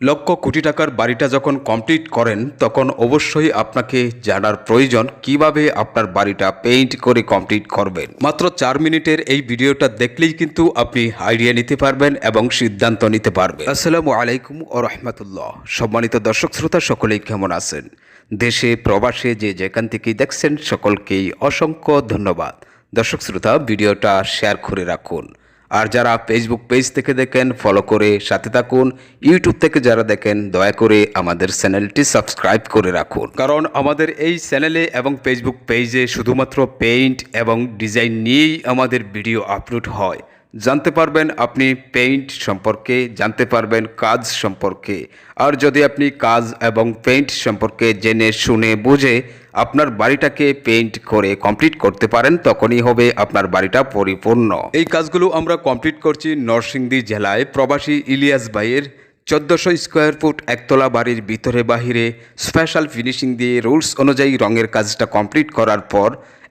লক্ষ কোটি টাকার বাড়িটা যখন কমপ্লিট করেন, তখন অবশ্যই আপনাকে জানার প্রয়োজন কীভাবে আপনার বাড়িটা পেইন্ট করে কমপ্লিট করবেন। মাত্র চার মিনিটের এই ভিডিওটা দেখলেই কিন্তু আপনি আইডিয়া নিতে পারবেন এবং সিদ্ধান্ত নিতে পারবেন। আসসালামু আলাইকুম ও রহমতুল্লাহ। সম্মানিত দর্শক শ্রোতা, সকলেই কেমন আছেন? দেশে, প্রবাসে যে যেখান থেকেই দেখছেন, সকলকেই অসংখ্য ধন্যবাদ। দর্শক শ্রোতা, ভিডিওটা শেয়ার করে রাখুন। আর যারা ফেসবুক পেজ থেকে দেখেন ফলো করে সাথে থাকুন। ইউটিউব থেকে যারা দেখেন, দয়া করে আমাদের চ্যানেলটি সাবস্ক্রাইব করে রাখুন। কারণ আমাদের এই চ্যানেলে এবং ফেসবুক পেজে শুধুমাত্র পেইন্ট এবং ডিজাইন নিয়েই আমাদের ভিডিও আপলোড হয়। জানতে পারবেন আপনি পেইন্ট সম্পর্কে, জানতে পারবেন কাজ সম্পর্কে। আর যদি আপনি কাজ এবং পেইন্ট সম্পর্কে জেনে, শুনে, বুঝে আপনার বাড়িটাকে পেইন্ট করে কমপ্লিট করতে পারেন, তখনই হবে আপনার বাড়িটা পরিপূর্ণ। এই কাজগুলো আমরা কমপ্লিট করছি নরসিংদী জেলায়। প্রবাসী ইলিয়াস ভাইয়ের চোদ্দোশো স্কোয়ার ফুট একতলা বাড়ির ভিতরে বাহিরে স্পেশাল ফিনিশিং দিয়ে রুলস অনুযায়ী রঙের কাজটা কমপ্লিট করার পর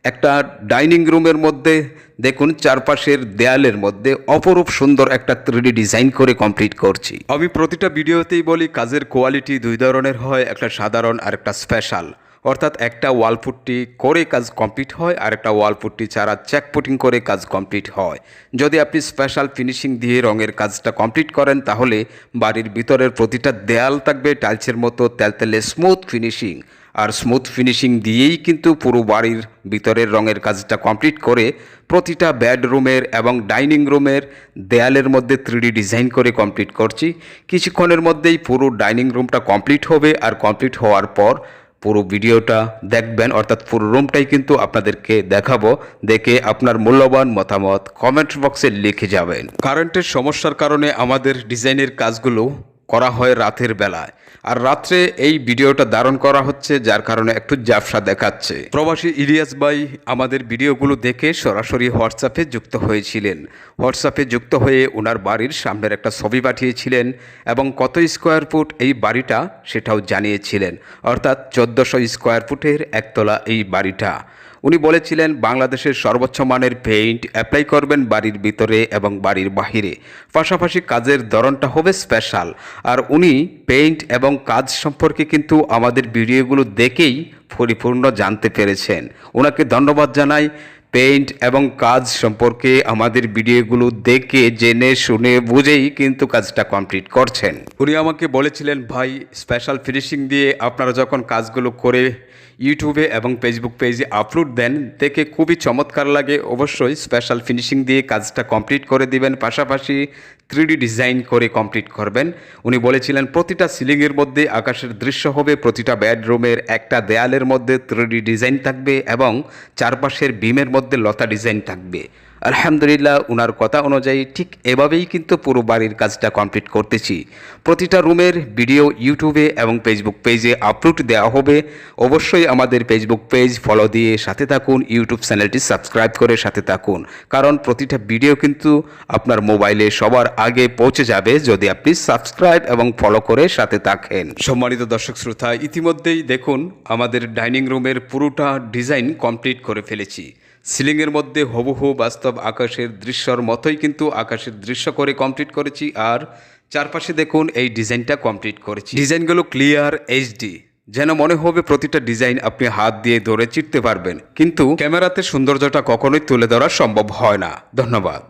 একটা ডাইনিং রুমের মধ্যে, দেখুন চারপাশের দেয়ালের মধ্যে অপরূপ সুন্দর একটা থ্রিডি ডিজাইন করে কমপ্লিট করছি। আমি প্রতিটা ভিডিওতেই বলি, কাজের কোয়ালিটি দুই ধরনের হয়, একটা সাধারণ আর একটা স্পেশাল অর্থাৎ একটা ওয়াল পুট্টি করে কাজ কমপ্লিট হয় আর একটা ওয়াল পুট্টি ছাড়া চেক পুটিং করে কাজ কমপ্লিট হয়। যদি আপনি স্পেশাল ফিনিশিং দিয়ে রঙের কাজটা কমপ্লিট করেন, তাহলে বাড়ির ভিতরের প্রতিটা দেয়াল থাকবে টাইলসের মতো তেলতেলে স্মুথ ফিনিশিং আর স্মুথ ফিনিশিং দিয়েই কিন্তু পুরো বাড়ির ভিতরের রঙের কাজটা কমপ্লিট করে প্রতিটা বেডরুমের এবং ডাইনিং রুমের দেয়ালের মধ্যে থ্রিডি ডিজাইন করে কমপ্লিট করছি। কিছুক্ষণের মধ্যেই পুরো ডাইনিং রুমটা কমপ্লিট হবে আর কমপ্লিট হওয়ার পর পুরো ভিডিওটা দেখবেন, অর্থাৎ পুরো রুমটাই কিন্তু আপনাদেরকে দেখাবো। দেখে আপনার মূল্যবান মতামত কমেন্ট বক্সে লিখে যাবেন। কারেন্টের সমস্যার কারণে আমাদের ডিজাইনের কাজগুলো করা হয় রাতের বেলায়। আর রাত্রে এই ভিডিওটা ধারণ করা হচ্ছে, যার কারণে একটু জাফসা দেখাচ্ছে। প্রবাসী ইলিয়াস ভাই আমাদের ভিডিওগুলো দেখে সরাসরি হোয়াটসঅ্যাপে যুক্ত হয়েছিলেন। হোয়াটসঅ্যাপে যুক্ত হয়ে ওনার বাড়ির সামনের একটা ছবি পাঠিয়েছিলেন এবং কত স্কোয়ার ফুট এই বাড়িটা সেটাও জানিয়েছিলেন। অর্থাৎ চোদ্দোশো স্কোয়ার ফুটের একতলা এই বাড়িটা। উনি বলেছিলেন, বাংলাদেশের সর্বোচ্চ মানের পেইন্ট অ্যাপ্লাই করবেন বাড়ির ভিতরে এবং বাড়ির বাহিরে। পাশাপাশি কাজের ধরনটা হবে স্পেশাল আর উনি পেইন্ট এবং কাজ সম্পর্কে কিন্তু আমাদের ভিডিওগুলো দেখেই পরিপূর্ণ জানতে পেরেছেন। ওনাকে ধন্যবাদ জানাই। পেইন্ট এবং কাজ সম্পর্কে আমাদের ভিডিওগুলো দেখে, জেনে, শুনে, বুঝেই কিন্তু কাজটা কমপ্লিট করছেন। উনি আমাকে বলেছিলেন, ভাই স্পেশাল ফিনিশিং দিয়ে আপনারা যখন কাজগুলো করে ইউটিউবে এবং ফেসবুক পেজে আপলোড দেন, দেখে খুবই চমৎকার লাগে। অবশ্যই স্পেশাল ফিনিশিং দিয়ে কাজটা কমপ্লিট করে দিবেন। পাশাপাশি থ্রিডি ডিজাইন করে কমপ্লিট করবেন। উনি বলেছিলেন, প্রতিটা সিলিংয়ের মধ্যে আকাশের দৃশ্য হবে, প্রতিটা বেডরুমের একটা দেয়ালের মধ্যে থ্রিডি ডিজাইন থাকবে এবং চারপাশের বিমের মধ্যে লতা ডিজাইন থাকবে। আলহামদুলিল্লাহ ওনার কথা অনুযায়ী ঠিক এভাবেই কিন্তু পুরো বাড়ির কাজটা কমপ্লিট করতেছি। প্রতিটা রুমের ভিডিও ইউটিউবে এবং ফেসবুক পেজে আপলোড দেওয়া হবে। অবশ্যই আমাদের ফেসবুক পেজ ফলো দিয়ে সাথে থাকুন, ইউটিউব চ্যানেলটি সাবস্ক্রাইব করে সাথে থাকুন। কারণ প্রতিটা ভিডিও কিন্তু আপনার মোবাইলে সবার আগে পৌঁছে যাবে যদি আপনি সাবস্ক্রাইব এবং ফলো করে সাথে থাকেন। সম্মানিত দর্শক শ্রোতা, ইতিমধ্যেই দেখুন, আমাদের ডাইনিং রুমের পুরোটা ডিজাইন কমপ্লিট করে ফেলেছি। সিলিংয়ের মধ্যে হবহু বাস্তব আকাশের দৃশ্যর মতোই কিন্তু আকাশের দৃশ্য করে কমপ্লিট করেছি আর চারপাশে দেখুন এই ডিজাইনটা কমপ্লিট করেছি। ডিজাইনগুলো ক্লিয়ার এইচডি যেন মনে হবে প্রতিটা ডিজাইন আপনি হাত দিয়ে ধরে চিটতে পারবেন। কিন্তু ক্যামেরাতে সৌন্দর্যটা কখনোই তুলে ধরা সম্ভব হয় না। ধন্যবাদ।